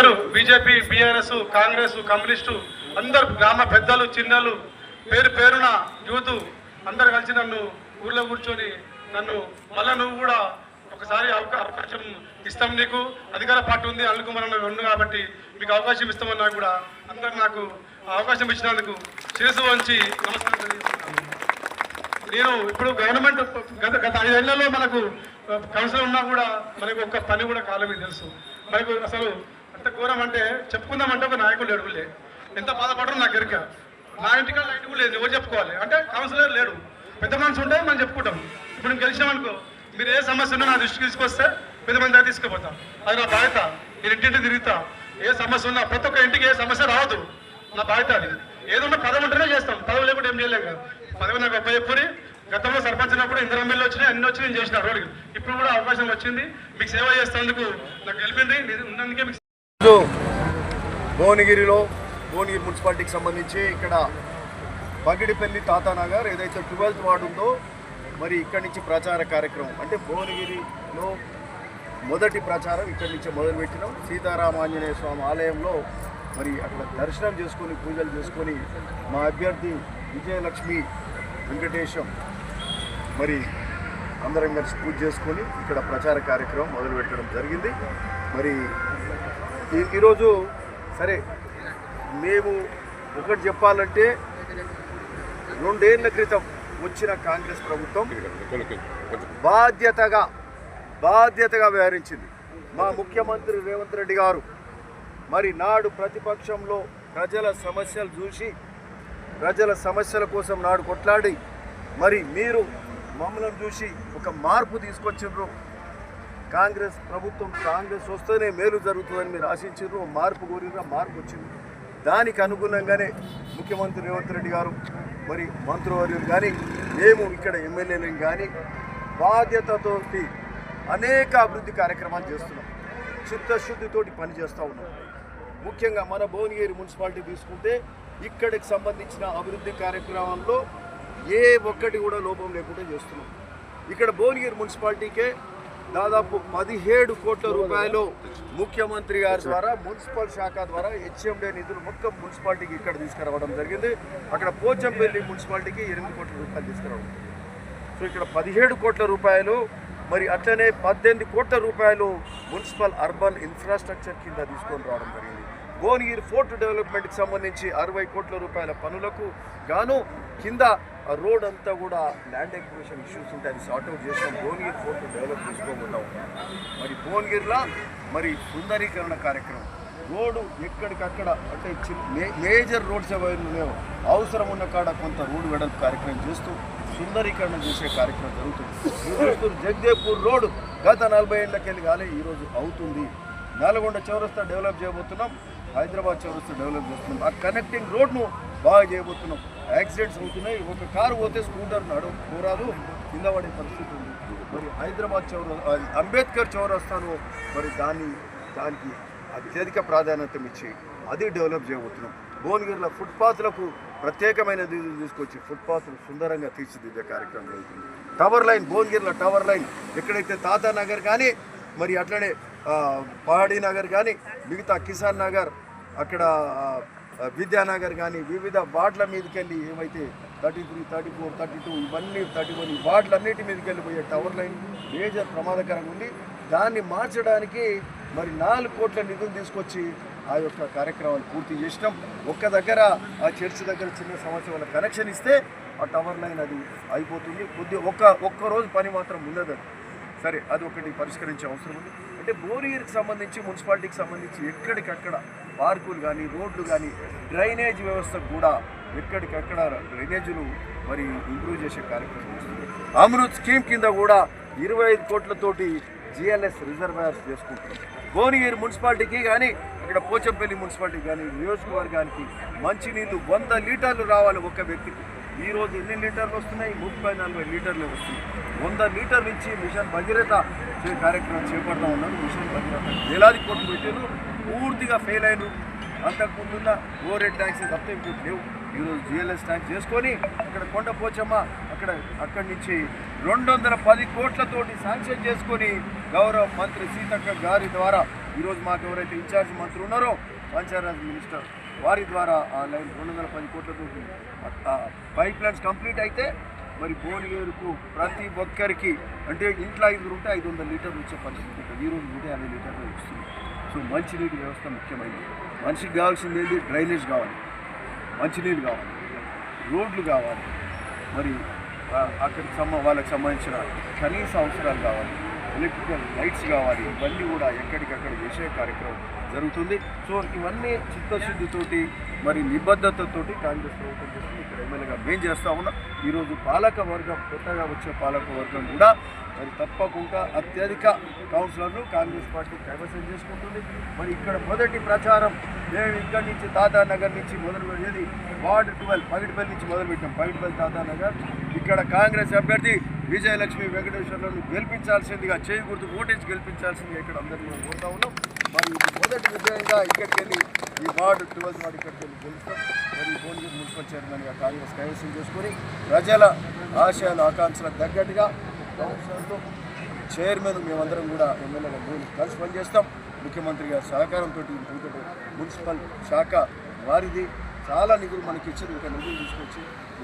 అందరూ BJP BRS Congress communist అందరు గ్రామ పెద్దలు చిన్నలు పేరు పేరున యూత్ అందరు కలిసి నన్ను ఊర్లో కూర్చొని నన్ను మళ్ళా నువ్వు కూడా ఒకసారి అవకా- అవకాశం ఇస్తాం నీకు. అధికార పార్టీ ఉంది అనిల్ కుమార్ అన్న కాబట్టి మీకు అవకాశం ఇస్తామన్నా కూడా అందరు నాకు ఆ అవకాశం ఇచ్చినందుకు శిరసు వంచి నమస్కారం తెలియజేస్తున్నాను. నేను ఇప్పుడు గవర్నమెంట్ గత గత ఐదేళ్ళలో మనకు కౌన్సిల్ ఉన్నా కూడా మనకు ఒక్క పని కూడా కాలమే తెలుసు. మనకు అసలు ఎంత ఘోరం అంటే చెప్పుకుందామంటే ఒక నాయకుడు లేడులే ఎంత బాధపడరు నాకు ఎరుక నా ఇంటికి లైట్ కూడా లేదు ఎవరు చెప్పుకోవాలి? అంటే కౌన్సిలర్ లేడు. పెద్ద మనసు ఉంటే మనం చెప్పుకుంటాం. ఇప్పుడు మేము గెలిచామనుకో మీరు ఏ సమస్య ఉన్నా నా దృష్టికి తీసుకొస్తే పెద్ద మంది దగ్గర తీసుకుపోతాం. అది నా బాధ్యత. నేను ఇంటింటి తిరుగుతా. ఏ సమస్య ఉన్నా ప్రతి ఒక్క ఇంటికి ఏ సమస్య రావద్దు నా బాధ్యత అది. ఏదన్నా పదవి ఉంటేనే చేస్తాం. పదవి లేకుండా ఏం చేయలేం కదా. పదవి నాకు గొప్ప చెప్పుని గతంలో సర్పంచ్ ఉన్నప్పుడు ఇందిరా మిల్లు వచ్చినాయి అన్ని వచ్చి నేను చేసిన రోడ్డు ఇప్పుడు కూడా అవకాశం వచ్చింది. మీకు సేవ చేస్తేందుకు నాకు గెలిపింది. ఉన్నందుకే మీకు ఈరోజు భువనగిరిలో భువనగిరి మున్సిపాలిటీకి సంబంధించి ఇక్కడ బగిడిపల్లి తాతానగర్ ఏదైతే ట్వెల్త్ వార్డు ఉందో మరి ఇక్కడి నుంచి ప్రచార కార్యక్రమం. అంటే భువనగిరిలో మొదటి ప్రచారం ఇక్కడి నుంచి మొదలుపెట్టినాం. సీతారామాంజనేయ స్వామి ఆలయంలో మరి అక్కడ దర్శనం చేసుకొని పూజలు చేసుకొని మా అభ్యర్థి విజయలక్ష్మి వెంకటేశం మరి అందరం కలిసి పూజ చేసుకొని ఇక్కడ ప్రచార కార్యక్రమం మొదలుపెట్టడం జరిగింది. మరి ఈరోజు సరే మేము ఒకటి చెప్పాలంటే రెండేళ్ళ క్రితం వచ్చిన కాంగ్రెస్ ప్రభుత్వం బాధ్యతగా బాధ్యతగా వ్యవహరించింది. మా ముఖ్యమంత్రి రేవంత్ రెడ్డి గారు మరి నాడు ప్రతిపక్షంలో ప్రజల సమస్యలు చూసి ప్రజల సమస్యల కోసం నాడు కొట్లాడి మరి మీరు మమ్మల్ని చూసి ఒక మార్పు తీసుకొచ్చిండ్రు. కాంగ్రెస్ ప్రభుత్వం కాంగ్రెస్ వస్తేనే మేలు జరుగుతుందని మీరు ఆశించారు మార్పు కోరిన మార్పు వచ్చింది. దానికి అనుగుణంగానే ముఖ్యమంత్రి రేవంత్ రెడ్డి గారు మరి మంత్రివర్యులు కానీ మేము ఇక్కడ ఎమ్మెల్యేలను కానీ బాధ్యతతోటి అనేక అభివృద్ధి కార్యక్రమాలు చేస్తున్నాం. చిత్తశుద్ధితోటి పనిచేస్తూ ఉన్నాం. ముఖ్యంగా మన భువనగిరి మున్సిపాలిటీ తీసుకుంటే ఇక్కడికి సంబంధించిన అభివృద్ధి కార్యక్రమాల్లో ఏ ఒక్కటి కూడా లోపం లేకుండా చేస్తున్నాం. ఇక్కడ భువనగిరి మున్సిపాలిటీకే దాదాపు పదిహేడు కోట్ల రూపాయలు ముఖ్యమంత్రి గారి ద్వారా మున్సిపల్ శాఖ ద్వారా హెచ్ఎండే నిధులు మొత్తం మున్సిపాలిటీకి ఇక్కడ తీసుకురావడం జరిగింది. అక్కడ పోచంపల్లి మున్సిపాలిటీకి ఎనిమిది కోట్ల రూపాయలు తీసుకురావడం సో ఇక్కడ పదిహేడు కోట్ల రూపాయలు మరి అట్లనే పద్దెనిమిది కోట్ల రూపాయలు మున్సిపల్ అర్బన్ ఇన్ఫ్రాస్ట్రక్చర్ కింద తీసుకొని రావడం జరిగింది. భువనగిరి ఫోర్ట్ డెవలప్మెంట్కి సంబంధించి అరవై కోట్ల రూపాయల పనులకు గాను కింద ఆ రోడ్ అంతా కూడా ల్యాండ్ ఎక్విషన్ ఇష్యూస్ ఉంటాయి. అది సార్ట్ అవుట్ చేసిన భువనగిరి ఫోర్ట్ డెవలప్ చేసుకోకుండా మరి భువనగిరిలో మరి సుందరీకరణ కార్యక్రమం. రోడ్డు ఎక్కడికక్కడ అంటే మే- మేజర్ రోడ్స్ ఏవైనా అవసరం ఉన్న కాడ కొంత రోడ్డు వెడల్పు కార్యక్రమం చేస్తూ సుందరీకరణ చేసే కార్యక్రమం జరుగుతుంది. ఈ జగదేవ్పూర్ రోడ్డు గత నలభై ఏళ్ళకెళ్ళి కాలే ఈరోజు అవుతుంది. నల్గొండ చౌరస్తా డెవలప్ చేయబోతున్నాం. హైదరాబాద్ చౌరస్తా డెవలప్ చేస్తున్నాం. ఆ కనెక్టింగ్ రోడ్ను బాగా చేయబోతున్నాం. యాక్సిడెంట్స్ అవుతున్నాయి. ఒక కారు పోతే స్కూటర్ నడు పోరాదు. కింద పడే పరిస్థితి ఉంది. మరి హైదరాబాద్ చౌర అంబేద్కర్ చౌరస్తాను మరి దాన్ని దానికి అత్యధిక ప్రాధాన్యత ఇచ్చి అది డెవలప్ చేయబోతున్నాం. భువనగిరిలో ఫుట్పాత్లకు ప్రత్యేకమైన తీసుకొచ్చి ఫుట్పాత్లు సుందరంగా తీర్చిదిద్దే కార్యక్రమం జరుగుతుంది. టవర్ లైన్ భువనగిరిలో టవర్ లైన్ ఎక్కడైతే తాతా నగర్ కానీ మరి అట్లనే పహాడీ నగర్ కానీ మిగతా కిసాన్ నగర్ అక్కడ విద్యానగర్ కానీ వివిధ వార్డుల మీదకి వెళ్ళి ఏమైతే thirty three thirty four thirty two ఇవన్నీ థర్టీ వన్ ఈ వార్డులన్నిటి మీదకి వెళ్ళిపోయే టవర్ లైన్ మేజర్ ప్రమాదకరంగా ఉంది. దాన్ని మార్చడానికి మరి నాలుగు కోట్ల నిధులు తీసుకొచ్చి ఆ యొక్క కార్యక్రమాలు పూర్తి చేసినాం. ఒక్క దగ్గర ఆ చర్చి దగ్గర చిన్న సమస్య వల్ల కనెక్షన్ ఇస్తే ఆ టవర్ లైన్ అది అయిపోతుంది. కొద్ది ఒక్క ఒక్క రోజు పని మాత్రం ఉండదు సరే అది ఒకటి పరిష్కరించే అవసరం ఉంది. అంటే బోరియర్కి సంబంధించి మున్సిపాలిటీకి సంబంధించి ఎక్కడికక్కడ పార్కులు కానీ రోడ్లు కానీ డ్రైనేజ్ వ్యవస్థ కూడా ఎక్కడికక్కడ డ్రైనేజీలు మరి ఇంప్రూవ్ చేసే కార్యక్రమం అమృత్ స్కీమ్ కింద కూడా ఇరవై ఐదు కోట్లతోటి జిఎల్ఎస్ రిజర్వాయర్స్ చేసుకుంటున్నాం. భువనగిరి మున్సిపాలిటీకి కానీ ఇక్కడ పోచంపల్లి మున్సిపాలిటీ కానీ నియోజకవర్గానికి మంచినీళ్ళు వంద లీటర్లు రావాలి ఒక వ్యక్తికి. ఈరోజు ఎన్ని లీటర్లు వస్తున్నాయి? ముప్పై నలభై లీటర్లు వస్తున్నాయి. వంద లీటర్లు ఇచ్చి మిషన్ భగీరథ కార్యక్రమం చేపడతా ఉన్నాను. మిషన్ భగీరథ వేలాది కోట్లు పెట్టారు పూర్తిగా ఫెయిల్ అయినారు. అంతకుముందున్న ఓవర్ ట్యాంక్స్ తప్ప ఇంకోటి లేవు. ఈరోజు జిఎల్ఎస్ ట్యాంక్ చేసుకొని అక్కడ కొండ పోచమ్మ అక్కడ అక్కడి నుంచి రెండు వందల పది కోట్లతోటి శాంక్షన్ చేసుకొని గౌరవ మంత్రి సీతక్క గారి ద్వారా ఈరోజు మాకు ఎవరైతే ఇన్ఛార్జ్ మంత్రి ఉన్నారో పంచాయరాజ్ మినిస్టర్ వారి ద్వారా ఆ లైన్ రెండు వందల పది కోట్లతో పైప్ లైన్స్ కంప్లీట్ అయితే మరి భువనగిరికి ప్రతి ఒక్కరికి అంటే ఇంట్లో ఐదుగురు ఉంటే ఐదు వందల లీటర్లు వచ్చే పరిస్థితి ఉంటుంది. ఈరోజు నూట యాభై లీటర్లు వస్తుంది సో మంచినీటి వ్యవస్థ ముఖ్యమైనది. మనిషికి కావాల్సింది ఏంటి? డ్రైనేజ్ కావాలి. మంచినీళ్ళు కావాలి. రోడ్లు కావాలి. మరి అక్కడికి సంబ వాళ్ళకి సంబంధించిన కనీస అవసరాలు కావాలి. ఎలక్ట్రికల్ లైట్స్ కావాలి. ఇవన్నీ కూడా ఎక్కడికక్కడ చేసే కార్యక్రమం జరుగుతుంది. సో ఇవన్నీ చిత్తశుద్ధితోటి మరి నిబద్ధతతోటి కాంగ్రెస్ ప్రభుత్వం చేస్తుంది. ఇక్కడ ఎమ్మెల్యేగా మేము చేస్తా ఉన్నాం. ఈరోజు పాలక వర్గం కొత్తగా వచ్చే పాలక వర్గం కూడా మరి తప్పకుండా అత్యధిక కౌన్సిలర్లు కాంగ్రెస్ పార్టీ కైవసం చేసుకుంటుంది. మరి ఇక్కడ మొదటి ప్రచారం మేము ఇక్కడి నుంచి తాతా నగర్ నుంచి మొదలు పెట్టేది వార్డు ట్వెల్వ్ పగిటిపల్లి నుంచి మొదలుపెట్టాం. పగిటిపల్లి తాతా నగర్. ఇక్కడ కాంగ్రెస్ అభ్యర్థి విజయలక్ష్మి వెంకటేశ్వర్లను గెలిపించాల్సిందిగా చేయి గుర్తు ఓటేజ్ గెలిపించాల్సిందిగా ఇక్కడ అందరూ మేము కోరుతా ఉన్నాం. మరి మొదటి విజయంగా ఇక్కడికి వెళ్ళి ఈ వార్డు ట్వెల్త్ వార్డు ఇక్కడికి వెళ్ళి గెలుస్తాం. మరి భువనగిరి మున్సిపల్ చైర్మన్గా కాంగ్రెస్ కైవసం చేసుకొని ప్రజల ఆశయాలు ఆకాంక్షలకు తగ్గట్టుగా కౌన్సిలర్లు చైర్మన్ మేమందరం కూడా ఎమ్మెల్యే మేము కలిసి పనిచేస్తాం. ముఖ్యమంత్రి గారి సహకారంతో ఎందుకంటే మున్సిపల్ శాఖ వారిది. చాలా నిధులు మనకి ఇచ్చింది ఇంకా నిధులు తీసుకొచ్చి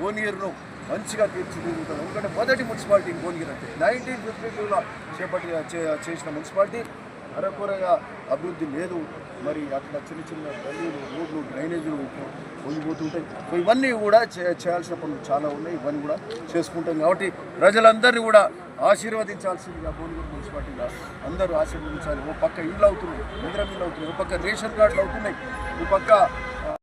ఓనియర్ను మంచిగా తీర్చిదిద్దుతాం ఎందుకంటే మొదటి మున్సిపాలిటీ భువనగిరి అంటే నైన్టీన్ ఫిఫ్టీ టూలో చేపట్టి చే- చేసిన మున్సిపాలిటీ అరకొరగా అభివృద్ధి లేదు. మరి అక్కడ చిన్న చిన్న గల్లీలు రోడ్లు డ్రైనేజీలు పోయిపోతుంటాయి. ఇవన్నీ కూడా చే- చేయాల్సిన పనులు చాలా ఉన్నాయి. ఇవన్నీ కూడా చేసుకుంటాం కాబట్టి ప్రజలందరినీ కూడా ఆశీర్వదించాల్సిందిగా భువనగిరి మున్సిపాలిటీగా అందరూ ఆశీర్వదించాలి. ఓ పక్క ఇళ్ళు అవుతున్నాయి ఇంద్రం ఇళ్ళు అవుతున్నాయి ఓ పక్క రేషన్ కార్డులు అవుతున్నాయి ఓ పక్క